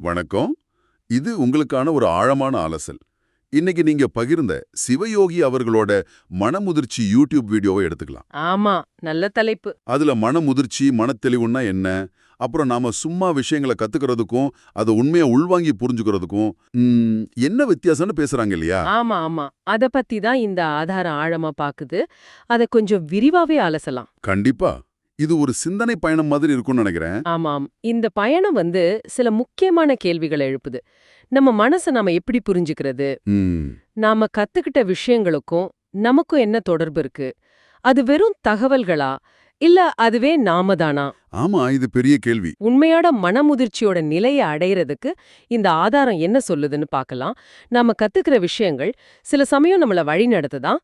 வணக்கம். இது உங்களுக்கான ஒரு ஆழமான அலசல் இன்னைக்கு நீங்க பகிர்ந்த சிவயோகி அவர்களோட மனமுதிர்ச்சி யூடியூப் வீடியோவை எடுத்துக்கலாம். ஆமா நல்ல தலைப்பு. அதுல மனமுதிர்ச்சி மனத்தெளிவுன்னா என்ன? அப்புறம் நாம சும்மா விஷயங்களை கத்துக்கிறதுக்கும் அதை உண்மையா உள்வாங்கி புரிஞ்சுக்கிறதுக்கும் என்ன வித்தியாசம்னு பேசுறாங்க இல்லையா? ஆமா ஆமா. அத பத்தி தான் இந்த ஆதாரம் ஆழமா பாக்குது. அத கொஞ்சம் விரிவாவே அலசலாம் கண்டிப்பா. இது ஒரு சிந்தனை பயணம் மாதிரி இருக்கும்னு நினைக்கிறேன். ஆமாம். இந்த பயணம் வந்து சில முக்கியமான கேள்விகளை எழுப்புது. நம்ம மனசை நாம எப்படி புரிஞ்சுக்கிறது? நாம கத்துக்கிட்ட விஷயங்களுக்கும் நமக்கும் என்ன தொடர்பு இருக்கு? அது வெறும் தகவல்களா? இல்ல அதுவே நாம தானா? ஆமா இது பெரிய கேள்வி. உண்மையான மனமுதிர்ச்சியோட நிலையை அடையறதுக்கு இந்த ஆதாரம் என்ன சொல்லுதுன்னு பார்க்கலாம். நாம கத்துக்கிற விஷயங்கள் சில சமயம் நம்மள வழி நடத்துதா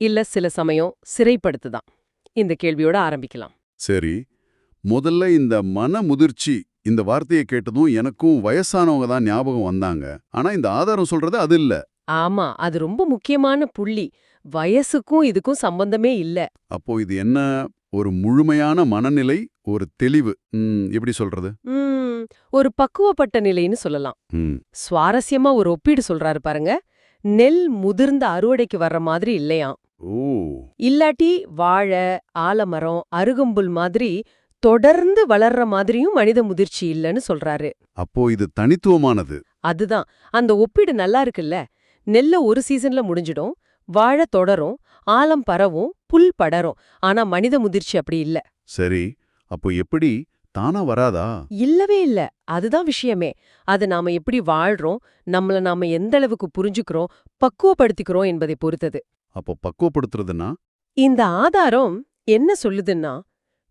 இல்ல சில சமயம் சிறைப்படுத்துதா? இந்த கேள்வியோட ஆரம்பிக்கலாம். சரி முதல்ல இந்த மனமுதிர்ச்சி இந்த வார்த்தையை கேட்டதும் எனக்கும் வயசானவங்க தான் ஞாபகம் வந்தாங்க. ஆனா இந்த ஆதாரம் சொல்றது அது இல்ல. ஆமா அது ரொம்ப முக்கியமான புள்ளி. வயசுக்கும் இதுக்கும் சம்பந்தமே இல்ல. அப்போ இது என்ன? ஒரு முழுமையான மனநிலை ஒரு தெளிவு. எப்படி சொல்றது? ஒரு பக்குவப்பட்ட நிலைன்னு சொல்லலாம். சுவாரஸ்யமா ஒரு ஒப்பீடு சொல்றாரு பாருங்க. நெல் முதிர்ந்த அறுவடைக்கு வர்ற மாதிரி இல்லையாம். இல்லாட்டி வாழை ஆலமரம் அருகம்புல் மாதிரி தொடர்ந்து வளர்ற மாதிரியும் மனித முதிர்ச்சி இல்லைன்னு சொல்றாரு. அப்போ இது தனித்துவமானது. அதுதான். அந்த ஒப்பீடு நல்லா இருக்குல்ல? நெல்ல ஒரு சீசன்ல முடிஞ்சிடும் வாழை தொடரும் ஆலம் பரவும் புல் படரும். ஆனா மனித முதிர்ச்சி அப்படி இல்ல. சரி அப்போ எப்படி? தானா வராதா? இல்லவே இல்ல. அதுதான் விஷயமே. அது நாம எப்படி வாழ்றோம் நம்மள நாம எந்த அளவுக்கு புரிஞ்சுக்கிறோம் பக்குவப்படுத்திக்கிறோம் என்பதை பொறுத்தது. அப்போ பக்குவப்படுத்துறதுன்னா? இந்த ஆதாரம் என்ன சொல்லுதுன்னா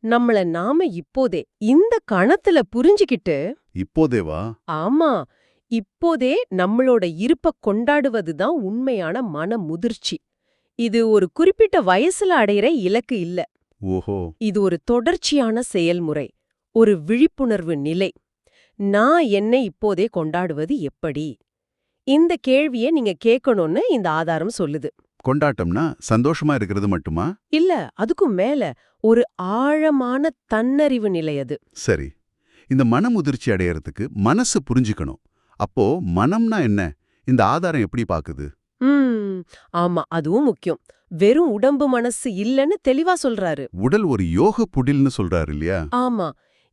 நம்மள நாம இப்போதே இந்த கணத்துல புரிஞ்சுக்கிட்டு இப்போதேவா? ஆமா இப்போதே நம்மளோட இருப்ப கொண்டாடுவதுதான் உண்மையான மன முதிர்ச்சி. இது ஒரு குறிப்பிட்ட வயசுல அடையிற இலக்கு இல்ல. ஓஹோ. இது ஒரு தொடர்ச்சியான செயல்முறை ஒரு விழிப்புணர்வு நிலை. நான் என்னை இப்போதே கொண்டாடுவது எப்படி? இந்த கேள்வியை நீங்க கேட்கணும்னு இந்த ஆதாரம் சொல்லுது. கொண்டாட்டம்னா சந்தோஷமா இருக்கிறது மட்டுமா? இல்ல அதுக்கும் மேல ஒரு ஆழமான தன்னறிவு நிலை அது. சரி. இந்த மனமுதிர்ச்சி அடையறதுக்கு மனசு புரிஞ்சுக்கணும். அப்போ மனம்னா என்ன? இந்த ஆதாரம் எப்படி பாக்குது? ஆமா அதுவும் முக்கியம். வெறும் உடம்பு மனசு இல்லன்னு தெளிவா சொல்றாரு. உடல் ஒரு யோக புடில்னு சொல்றாரு இல்லையா? ஆமா.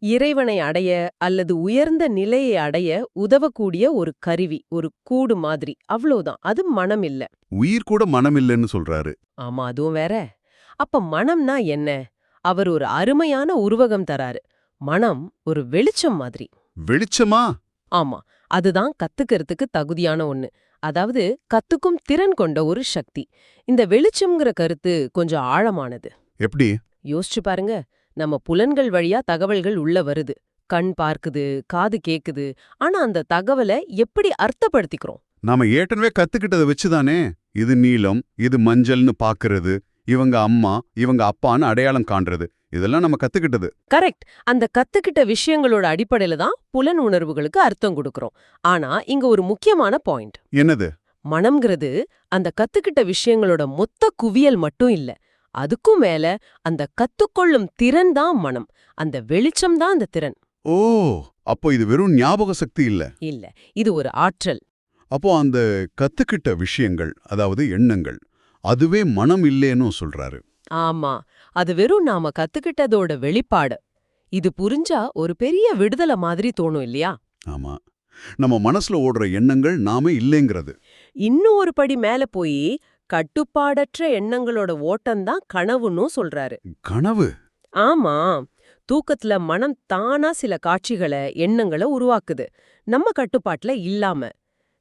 இறைவனை அடைய அல்லது உயர்ந்த நிலையை அடைய உதவக்கூடிய ஒரு கருவி ஒரு கூடு மாதிரி. அவ்வளவுதான் அது மனம் இல்ல உயிர் கூட மனம் இல்லைன்னு சொல்றாரு. ஆமா அதுவும் வேற. அப்ப மனம்னா என்ன? அவர் ஒரு அருமையான உருவகம் தராரு. மனம் ஒரு வெளிச்சம் மாதிரி. வெளிச்சமா? ஆமா. அதுதான் கத்துக்கிறதுக்கு தகுதியான ஒண்ணு. அதாவது கத்துக்கும் திறன் கொண்ட ஒரு சக்தி. இந்த வெளிச்சம்ங்கிற கருத்து கொஞ்சம் ஆழமானது. எப்படி? யோசிச்சு பாருங்க. நம்ம புலன்கள் வழியா தகவல்கள் உள்ள வருது. கண் பார்க்குது காது கேக்குது. ஆனா அந்த தகவலை எப்படி அர்த்தப்படுத்திக்கிறோம்? நாம ஏற்கனவே கத்துக்கிட்டதை வச்சுதானே? இது நீலம் இது மஞ்சள்னு பாக்குறது இவங்க அம்மா இவங்க அப்பான்னு அடையாளம் காண்றது. இதெல்லாம் நம்ம கத்துக்கிட்டது. கரெக்ட். அந்த கத்துக்கிட்ட விஷயங்களோட அடிப்படையில தான் புலன் உணர்வுகளுக்கு அர்த்தம் கொடுக்கறோம். ஆனா இங்க ஒரு முக்கியமான பாயிண்ட். என்னது? மனம்ங்கிறது அந்த கத்துக்கிட்ட விஷயங்களோட மொத்த குவியல் மட்டும் இல்ல. அதுக்கும் மேல அந்த கத்துக்கொள்ளும் திறன் தான் மனம். அந்த வெளிச்சம் தான் அந்த திறன். ஓ அப்போ இது வெறும் ஞாபக சக்தி இல்ல? இல்ல இது ஒரு ஆற்றல். அப்போ அந்த கத்துக்கிட்ட விஷயங்கள் அதாவது எண்ணங்கள் அதுவே மனம் இல்லேன்னு சொல்றாரு. ஆமா அது வெறும் நாம கத்துக்கிட்டதோட வெளிப்பாடு. இது புரிஞ்சா ஒரு பெரிய விடுதலை மாதிரி தோணும் இல்லையா? ஆமா நம்ம மனசுல ஓடுற எண்ணங்கள் நாம இல்லேங்கிறது. இன்னும் ஒரு படி மேல போய் கட்டுப்பாடற்ற எண்ணங்களோட ஓட்டம்தான் கனவுன்னு சொல்றாரு. கனவு? ஆமா. தூக்கத்துல மனம் தானா சில காட்சிகளை எண்ணங்களை உருவாக்குது. நம்ம கட்டுப்பாட்டுல இல்லாம.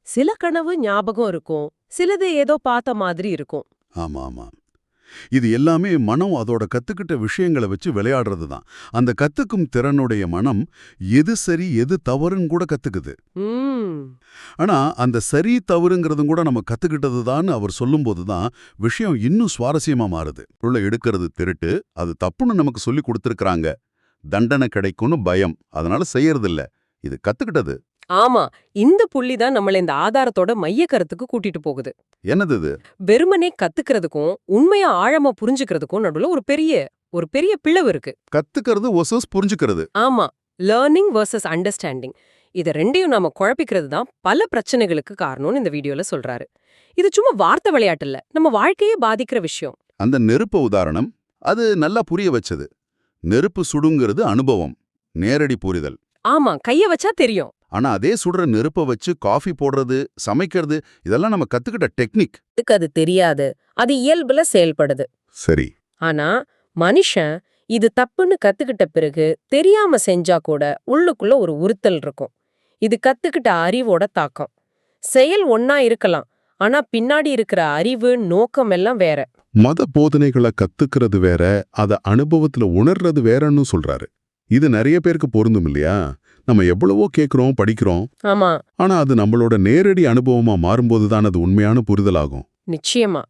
சில கனவு ஞாபகம் இருக்கும். சிலது ஏதோ பார்த்த மாதிரி இருக்கும். ஆமா ஆமா இது எல்லாமே மனம் அதோட கத்துக்கிட்ட விஷயங்களை வச்சு விளையாடுறது தான் அந்த கத்துக்கும் திறனுடைய மனம் எது சரி எது தவறுன்னு கூட கத்துக்குது. ஆனா அந்த சரி தவறுங்கிறதும் கூட நம்ம கத்துக்கிட்டது தான் அவர் சொல்லும்போது தான் விஷயம் இன்னும் சுவாரஸ்யமா மாறுது. உள்ள எடுக்கிறது திருட்டு அது தப்புன்னு நமக்கு சொல்லி கொடுத்துருக்காங்க தண்டனை கிடைக்கும்னு பயம். அதனால செய்யறதில்ல. இது கத்துக்கிட்டது. ஆமா இந்த புள்ளி தான் நம்மள இந்த ஆதாரத்தோட மைய கருத்துக்கு கூட்டிட்டு போகுது. என்னது இது? வெறுமனே கத்துக்கிறதுக்கும் உண்மையா ஆழமா புரிஞ்சுக்கிறதுக்கும் நடுவுல ஒரு பெரிய ஒரு பெரிய பிளவு இருக்கு. கத்துக்கிறது ஒசஸ் புரிஞ்சுக்கிறது. ஆமா லேர்னிங் வர்சஸ் அண்டர்ஸ்டாண்டிங் இத ரெண்டையும் நாம குழப்பிக்கிறது தான் பல பிரச்சனைகளுக்கு காரணம்னு இந்த வீடியோல சொல்றாரு. இது சும்மா வார்த்தை விளையாட்டு இல்ல நம்ம வாழ்க்கையே பாதிக்கிற விஷயம். அந்த நெருப்பு உதாரணம் அது நல்லா புரிய வச்சது. நெருப்பு சுடுங்கிறது அனுபவம் நேரடி புரிதல். ஆமா கைய வச்சா தெரியும். ஆனா அதே சுடுற நெருப்பை வச்சு காஃபி போடுறது சமைக்கிறது இதெல்லாம் நம்ம கத்துக்கிட்ட டெக்னிக் அது தெரியாது. அது இயல்புல செயல்படுது. சரி. ஆனா மனுஷன் இது தப்புன்னு கத்துக்கிட்ட பிறகு தெரியாம செஞ்சா கூட உள்ளுக்குள்ள ஒரு உறுத்தல் இருக்கும். இது கத்துக்கிட்ட அறிவோட தாக்கம். செயல் ஒன்னா இருக்கலாம் ஆனா பின்னாடி இருக்கிற அறிவு நோக்கம் எல்லாம் வேற. மத போதனைகளை கத்துக்கிறது வேற அத அனுபவத்துல உணர்றது வேறன்னு சொல்றாரு. இது நிறைய பேருக்கு பொருந்தும் இல்லையா? நம்ம எவ்வளவோ கேக்குறோம் படிக்கிறோம். ஆமா. ஆனா அது நம்மளோட நேரடி அனுபவமா மாறும்போது தான் அது உண்மையான புரிதலாகும். நிச்சயமா.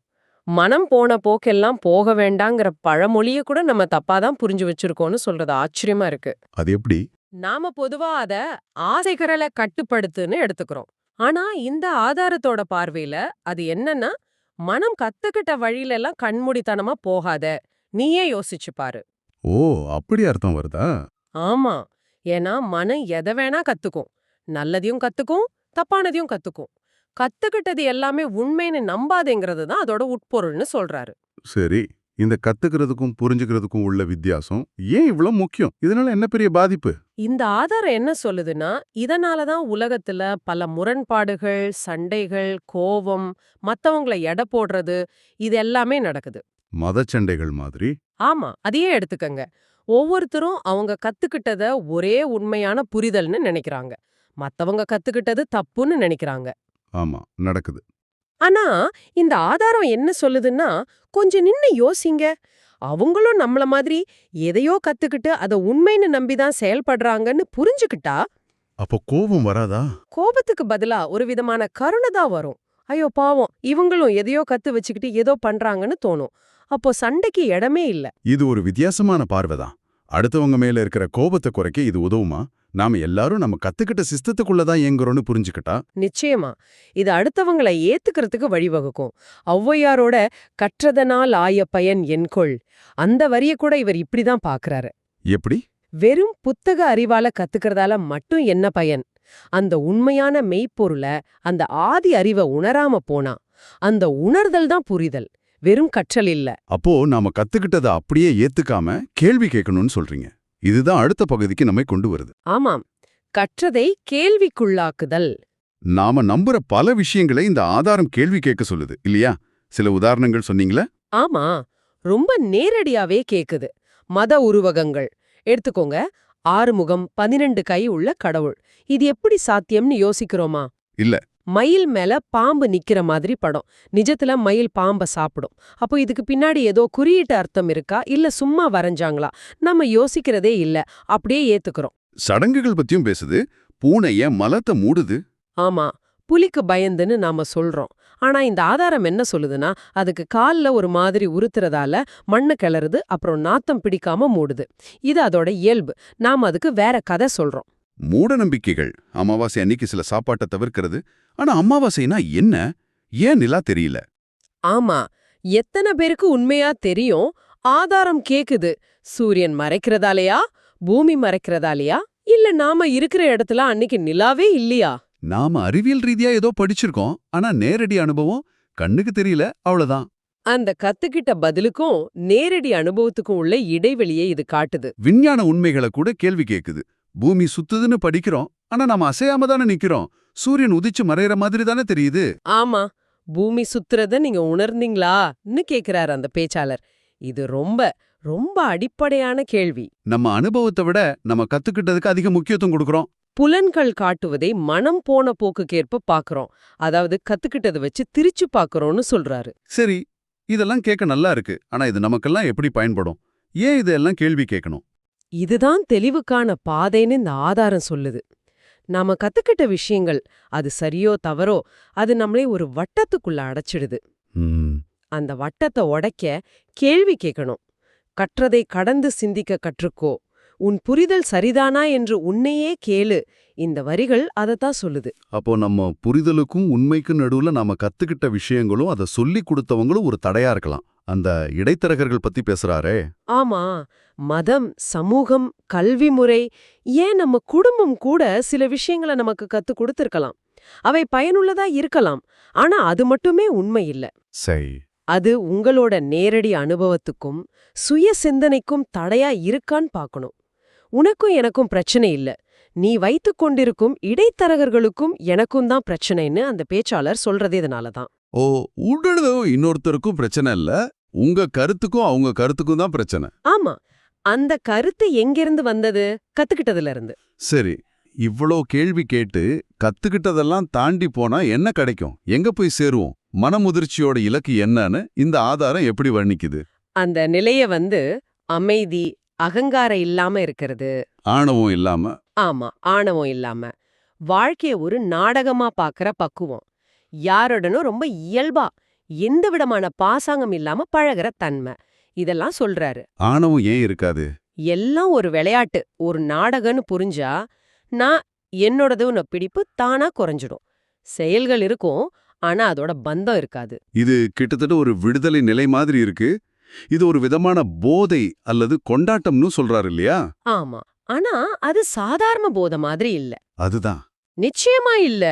மனம் போன போக்கெல்லாம் போக வேண்டாங்கிற பழமொழிய கூட நம்ம தப்பாதான் புரிஞ்சு வச்சிருக்கோம்னு சொல்றது ஆச்சரியமா இருக்கு. அது எப்படி? நாம பொதுவா அத ஆசைகரலை கட்டுப்படுத்துன்னு எடுத்துக்கிறோம். ஆனா இந்த ஆதாரத்தோட பார்வையில அது என்னன்னா மனம் கத்துக்கிட்ட வழியில எல்லாம் கண்மூடித்தனமா போகாத. நீயே யோசிச்சு பாரு. ஓ அப்படி அர்த்தம் வருதா? ஆமா. ஏன்னா மனம் எதை வேணா கத்துக்கும். நல்லதையும் கத்துக்கும் தப்பானதையும் கத்துக்கும். கத்துக்கிட்டது எல்லாமே உண்மைன்னு நம்பாதேங்கிறது தான் அதோட உட்பொருள்னு சொல்றாரு. சரி இந்த கத்துக்கிறதுக்கும் புரிஞ்சுக்கிறதுக்கும் உள்ள வித்தியாசம் ஏன் இவ்வளவு முக்கியம்? இதனால என்ன பெரிய பாதிப்பு? இந்த ஆதாரம் என்ன சொல்லுதுன்னா இதனால தான் உலகத்துல பல முரண்பாடுகள் சண்டைகள் கோபம் மத்தவங்கள எடை போடுறது இது எல்லாமே நடக்குது. மதச்சண்டைகள் மாதிரி? ஆமா அதையே எடுத்துக்கங்க. ஒவ்வொருத்தரும் அவங்க கத்துக்கிட்டத ஒரே உண்மையான புரிதல்னு நினைக்கிறாங்க. மத்தவங்க கத்துக்கிட்டது தப்புன்னு நினைக்கிறாங்க. ஆமா நடக்குது. ஆனா இந்த ஆதாரம் என்ன சொல்லுதுன்னா கொஞ்சம் நின்னு யோசிங்க. அவங்களும் நம்மள மாதிரி எதையோ கத்துக்கிட்டு அத உண்மைன்னு நம்பிதான் செயல்படுறாங்கன்னு புரிஞ்சுக்கிட்டா அப்போ கோபம் வராதா? கோபத்துக்கு பதிலா ஒரு விதமான கருணை தான் வரும். ஐயோ பாவம் இவங்களும் எதையோ கத்து வச்சுக்கிட்டு ஏதோ பண்றாங்கன்னு தோணும். அப்போ சண்டைக்கு இடமே இல்ல. இது ஒரு வித்தியாசமான பார்வைதான். அடுத்தவங்க மேல இருக்கிற கோபத்தை குறைக்க இது உதவுமா? நாம எல்லாரும் நம்ம கத்துக்கிட்ட சிஸ்டத்துக்குள்ளதான் இயங்குறோம்னு புரிஞ்சுக்கிட்டா? நிச்சயமா. இது அடுத்தவங்கள ஏத்துக்கிறதுக்கு வழிவகுக்கும். ஔவையாரோட கற்றதனால் ஆய பயன் என்கொள் அந்த வரிய கூட இவர் இப்படிதான் பாக்குறாரு. எப்படி? வெறும் புத்தக அறிவால கத்துக்கிறதால மட்டும் என்ன பயன்? அந்த உண்மையான மெய்ப்பொருள அந்த ஆதி அறிவை உணராம போனா அந்த உணர்தல் தான் புரிதல். வெறும் கற்றல் இல்ல. அப்போ நாம கத்துக்கிட்டதை அப்படியே ஏத்துக்காம கேள்வி கேட்கணும்னு சொல்றீங்க. இதுதான் அடுத்த பகுதிக்கு நம்மை கொண்டு வருது. ஆமாம். கற்றதை கேள்விக்குள்ளாக்குதல். நாம நம்புற பல விஷயங்களை இந்த ஆதாரம் கேள்வி கேட்க சொல்லுது இல்லையா? சில உதாரணங்கள் சொன்னீங்களே? ஆமா. ரொம்ப நேரடியாவே கேக்குது. மத உருவகங்கள். எடுத்துக்கோங்க. ஆறுமுகம் பனிரெண்டு கை உள்ள கடவுள். இது எப்படி சாத்தியம்னு யோசிக்கிறோமா? இல்ல. மயில் மேல பாம்பு நிக்கிற மாதிரி படம். நிஜத்துல மயில் பாம்ப சாப்பிடும். அப்போ இதுக்கு பின்னாடி ஏதோ குறியீட்டு அர்த்தம் இருக்கா? இல்ல சும்மா வரைஞ்சாங்களா? நம்ம யோசிக்கிறதே இல்ல. அப்படியே ஏத்துக்கிறோம். சடங்குகள் பத்தியும் பேசுது. பூனைய மலத்தை மூடுது. ஆமா. புலிக்கு பயந்துன்னு நாம சொல்றோம். ஆனா இந்த ஆதாரம் என்ன சொல்லுதுன்னா அதுக்கு கால்ல ஒரு மாதிரி உறுத்துறதால மண்ணு கிளறுது அப்புறம் நாத்தம் பிடிக்காம மூடுது. இது அதோட இயல்பு. நாம அதுக்கு வேற கதை சொல்றோம். மூட நம்பிக்கைகள். அமாவாசை அன்னைக்கு சில சாப்பாட்டை தவிர்க்கிறது. ஆனா அமாவாசைனா என்ன? ஏன் நிலா தெரியல? ஆமா எத்தனை பேருக்கு உண்மையா தெரியும்? ஆதாரம் கேக்குது. சூரியன் மறைக்கிறதாலயா? பூமி மறைக்கிறதாலயா? இல்ல நாம இருக்கிற இடத்துல அன்னைக்கு நிலாவே இல்லையா? நாம அறிவியல் ரீதியா ஏதோ படிச்சிருக்கோம். ஆனா நேரடி அனுபவம் கண்ணுக்கு தெரியல அவ்வளவுதான். அந்த கத்துக்கிட்ட பதிலுக்கும் நேரடி அனுபவத்துக்கும் உள்ள இடைவெளியை இது காட்டுது. விஞ்ஞான உண்மைகளை கூட கேள்வி கேக்குது. பூமி சுத்துதுன்னு படிக்கிறோம் ஆனா நாம அசையாம தானே நிக்கிறோம். சூரியன் உதிச்சு மறையற மாதிரி தானே தெரியுது? ஆமா. பூமி சுத்துறத நீங்க உணர்ந்தீங்களான்னு கேக்குறாரு அந்த பேச்சாளர். இது ரொம்ப ரொம்ப அடிப்படையான கேள்வி. நம்ம அனுபவத்தை விட நம்ம கத்துக்கிட்டதுக்கு அதிக முக்கியத்துவம் கொடுக்கறோம். புலன்கள் காட்டுவதை மனம் போன போக்குக்கேற்ப பாக்குறோம். அதாவது கத்துக்கிட்டதை வச்சு திரிச்சு பாக்குறோம்னு சொல்றாரு. சரி இதெல்லாம் கேட்க நல்லா இருக்கு. ஆனா இது நமக்கெல்லாம் எப்படி பயன்படும்? ஏன் இதெல்லாம் கேள்வி கேட்கணும்? இதுதான் தெளிவுக்கான பாதைன்னு இந்த ஆதாரம் சொல்லுது. நாம கத்துக்கிட்ட விஷயங்கள் அது சரியோ தவறோ அது நம்மளே ஒரு வட்டத்துக்குள்ள அடைச்சிடுது. அந்த வட்டத்தை உடைக்க கேள்வி கேட்கணும். கற்றதை கடந்து சிந்திக்க கற்றுக்கோ. உன் புரிதல் சரிதானா என்று உன்னையே கேளு. இந்த வரிகள் அதத்தான் சொல்லுது. அப்போ நம்ம புரிதலுக்கும் உண்மைக்கும் நடுவுல நாம கத்துக்கிட்ட விஷயங்களும் அதை சொல்லி கொடுத்தவங்களும் ஒரு தடையா இருக்கலாம். அந்த இடைத்தரகர்கள் பத்தி பேசுறாரே. ஆமா. மதம் சமூகம் கல்வி முறை ஏன் நம்ம குடும்பம் கூட சில விஷயங்களை நமக்கு கத்து கொடுத்திருக்கலாம். அவை பயனுள்ளதா இருக்கலாம். ஆனா அது மட்டுமே உண்மை இல்ல. சரி. அது உங்களோட நேரடி அனுபவத்துக்கும் சுய சிந்தனைக்கும் தடையா இருக்கான்னு பார்க்கணும் உனக்கும் எனக்கும் பிரச்சனை இல்ல. நீ வைத்துக் கொண்டிருக்கும் இடைத்தரகர்களுக்கும் எனக்கும் தான் பிரச்சனைன்னு அந்த பேச்சாளர் சொல்றதே இதனால தான். ஓ உங்களது இன்னொருத்தருக்கும் பிரச்சனை இல்ல. உங்க கருத்துக்கும் அவங்க கருத்துக்கும் தான் பிரச்சனை. ஆமா. அந்த கருத்து எங்கிருந்து வந்தது? கத்துக்கிட்டதுல இருந்து சரி இவ்வளோ கேள்வி கேட்டு கத்துக்கிட்டதெல்லாம் தாண்டி போனா என்ன கிடைக்கும்? எங்க போய் சேருவோம்? மனமுதிர்ச்சியோட இலக்கு என்னன்னு இந்த ஆதாரம் எப்படி வர்ணிக்குது? அந்த நிலைய வந்து அமைதி அகங்காரம் இல்லாம இருக்கிறது. ஆணவம் இல்லாம? ஆமா ஆணவம் இல்லாம. வாழ்க்கைய ஒரு நாடகமா பாக்குற பக்குவம். யாருடனும் ரொம்ப இயல்பா எந்த விதமான பாசாங்கம் இல்லாம பழகுற தன்மை. இதெல்லாம் சொல்றாரு. ஆணவம் ஏன் இருக்காது? எல்லாம் ஒரு விளையாட்டு ஒரு நாடகம்னு புரிஞ்சா நான் என்னோடதுன்னு பிடிப்பு தானா குறைஞ்சிடும். செயல்கள் இருக்கும் ஆனா அதோட பந்தம் இருக்காது. இது கிட்டத்தட்ட ஒரு விடுதலை நிலை மாதிரி இருக்கு. இது ஒரு விதமான போதை அல்லது கொண்டாட்டம்னு சொல்றாரு இல்லையா? ஆமா ஆனா அது சாதாரண போத மாதிரி இல்ல. அதுதான். நிச்சயமா இல்ல.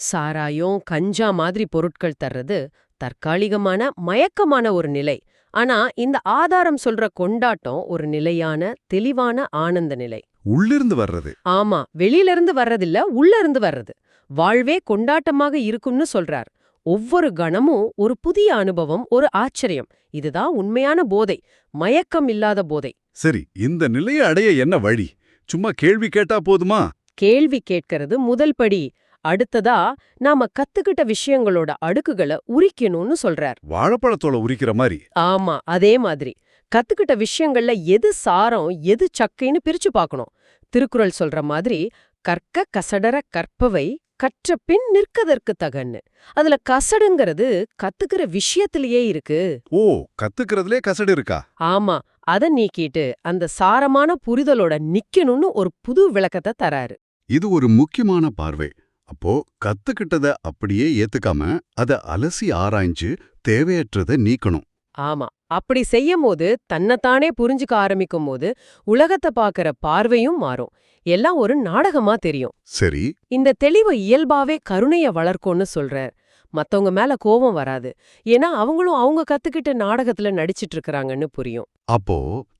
சாராயம் கஞ்சா மாதிரி பொருட்கள் தர்றது தற்காலிகமான மயக்கமான ஒரு நிலை. ஆனா இந்த ஆதாரம் சொல்ற கொண்டாட்டம் ஒரு நிலையான தெளிவான ஆனந்த நிலை. உள்ளிருந்து வர்றது. ஆமா வெளியில இருந்து வர்றதில்ல உள்ள இருந்து வர்றது. வாழ்வே கொண்டாட்டமாக இருக்கும்னு சொல்றார். ஒவ்வொரு கணமும் ஒரு புதிய அனுபவம் ஒரு ஆச்சரியம். இதுதான் உண்மையான போதை மயக்கம் இல்லாத போதை. சரி இந்த நிலையை அடைய என்ன வழி? சும்மா கேள்வி கேட்டா போதுமா? கேள்வி கேட்கறது முதல் படி. அடுத்ததா நாம கத்துக்கிட்ட விஷயங்களோட அடுக்குகளை உரிக்கணும்னு சொல்றார். வாழைப்பழத்தோல உரிக்கிற மாதிரி. ஆமா அதே மாதிரி. கத்துக்கிட்ட விஷயங்கள்ல எது சாரம் எது சக்கைன்னு பிரிச்சு பார்க்கணும். திருக்குறள் சொல்ற மாதிரி கற்க கசடர கற்பவை கற்ற பின் நிற்கதற்கு தகன்னு. அதுல கசடுங்கிறது கத்துக்கிற விஷயத்திலேயே இருக்கு. ஓ கத்துக்கிறதுலே கசடு இருக்கா? ஆமா அத நீக்கிட்டு அந்த சாரமான புரிதலோட நிக்கணும்னு ஒரு புது விளக்கத்தை தராரு. இது ஒரு முக்கியமான பார்வை. அப்போ கத்துக்கிட்டத அப்படியே ஏத்துக்காம அத அலசி ஆராய்ஞ்சு தேவையற்றத நீக்கணும். ஆமா. அப்படி செய்யும் போது தன்னைத்தானே புரிஞ்சுக்க ஆரம்பிக்கும் போது உலகத்தை பாக்குற பார்வையும் மாறும். எல்லாம் ஒரு நாடகமா தெரியும். சரி. இந்த தெளிவு இயல்பாவே கருணைய வளர்க்கும்னு சொல்றார். மத்தவங்க மேல கோபம் வராது. ஏன்னா அவங்களும் அவங்க கத்துக்கிட்ட நாடகத்துல நடிச்சிட்டு இருக்கறாங்கன்னு புரியும். அப்போ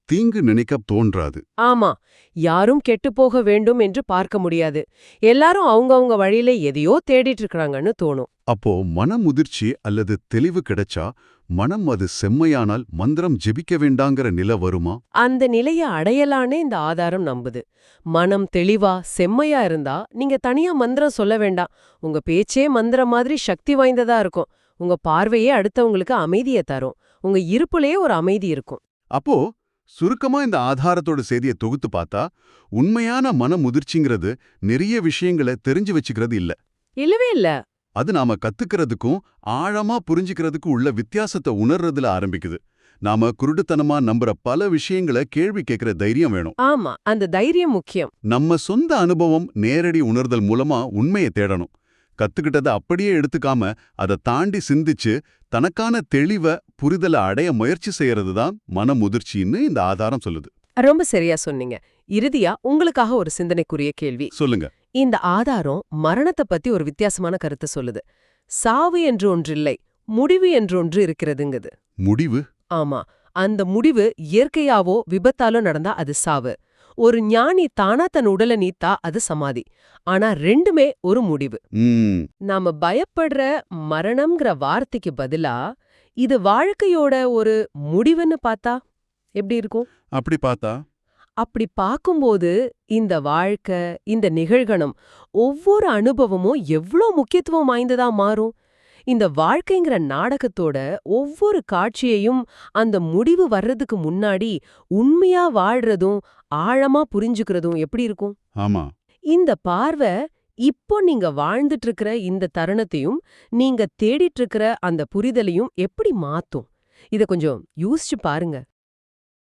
தீங்கு நினைக்க தோன்றாது. ஆமா யாரும் கெட்டுப் போக வேண்டும் என்று பார்க்க முடியாது. எல்லாரும் அவங்கவங்க வழியில எதையோ தேடிட்டு இருக்கறாங்கன்னு தோணும். அப்போ மனமுதிர்ச்சி அல்லது தெளிவு கிடைச்சா மனம் அது செம்மையானால் மந்திரம் ஜெபிக்க வேண்டாங்கிற நிலை வருமா? அந்த நிலைய அடையலானே இந்த ஆதாரம் நம்புது. மனம் தெளிவா செம்மையா இருந்தா நீங்க தனியா மந்திரம் சொல்ல வேண்டாம். உங்க பேச்சே மந்திரம் மாதிரி சக்தி வாய்ந்ததா இருக்கும். உங்க பார்வையே அடுத்தவங்களுக்கு அமைதியை தரும். உங்க இருப்புலயே ஒரு அமைதி இருக்கும். அப்போ சுருக்கமா இந்த ஆதாரத்தோட செய்தியை தொகுத்து பார்த்தா உண்மையான மனமுதிர்ச்சிங்கிறது நிறைய விஷயங்களை தெரிஞ்சு வச்சுக்கிறது இல்ல. இல்லவே இல்ல. அது நாம கத்துக்கிறதுக்கும் ஆழமா புரிஞ்சுக்கிறதுக்கும் உள்ள வித்தியாசத்தை உணர்றதுல ஆரம்பிக்குது. நாம குருடுத்தனமா நம்புற பல விஷயங்களை கேள்வி கேட்கிற தைரியம் வேணும். ஆமா அந்த தைரியம் முக்கியம். நம்ம சொந்த அனுபவம் நேரடி உணர்தல் மூலமா உண்மையை தேடணும். கத்துக்கிட்டதை அப்படியே எடுத்துக்காம அதை தாண்டி சிந்திச்சு தனக்கான தெளிவ புரிதலை அடைய முயற்சி செய்யறது தான் மனமுதிர்ச்சின்னு இந்த ஆதாரம் சொல்லுது. ரொம்ப சரியா சொன்னீங்க. இறுதியா உங்களுக்காக ஒரு சிந்தனைக்குரிய கேள்வி. சொல்லுங்க. இந்த ஆதாரம் மரணத்தை பத்தி ஒரு வித்தியாசமான கருத்தை சொல்லுது. சாவு என்று ஒன்றில்லை முடிவு என்று ஒன்று இருக்கிறதுங்குது. முடிவு? ஆமா. அந்த முடிவு இயற்கையாவோ விபத்தாலோ நடந்தா அது சாவு. ஒரு ஞானி தானா தன் உடலை நீத்தா அது சமாதி. ஆனா ரெண்டுமே ஒரு முடிவு. நாம பயப்படுற மரணம்ங்கிற வார்த்தைக்கு பதிலா இது வாழ்க்கையோட ஒரு முடிவுன்னு பார்த்தா எப்படி இருக்கும்? அப்படி பார்த்தா? அப்படி பார்க்கும்போது இந்த வாழ்க்கை இந்த நிகழ்கணம் ஒவ்வொரு அனுபவமும் எவ்ளோ முக்கியத்துவம் வாய்ந்ததா மாறும்? இந்த வாழ்க்கைங்கிற நாடகத்தோட ஒவ்வொரு காட்சியையும் அந்த முடிவு வர்றதுக்கு முன்னாடி உண்மையா வாழ்றதும் ஆழமா புரிஞ்சுக்கிறதும் எப்படி இருக்கும்? ஆமா. இந்த பார்வை இப்போ நீங்க வாழ்ந்துட்டு இருக்கிற இந்த தருணத்தையும் நீங்க தேடிட்டு இருக்கிற அந்த புரிதலையும் எப்படி மாத்தும்? இத கொஞ்சம் யோசிச்சு பாருங்க.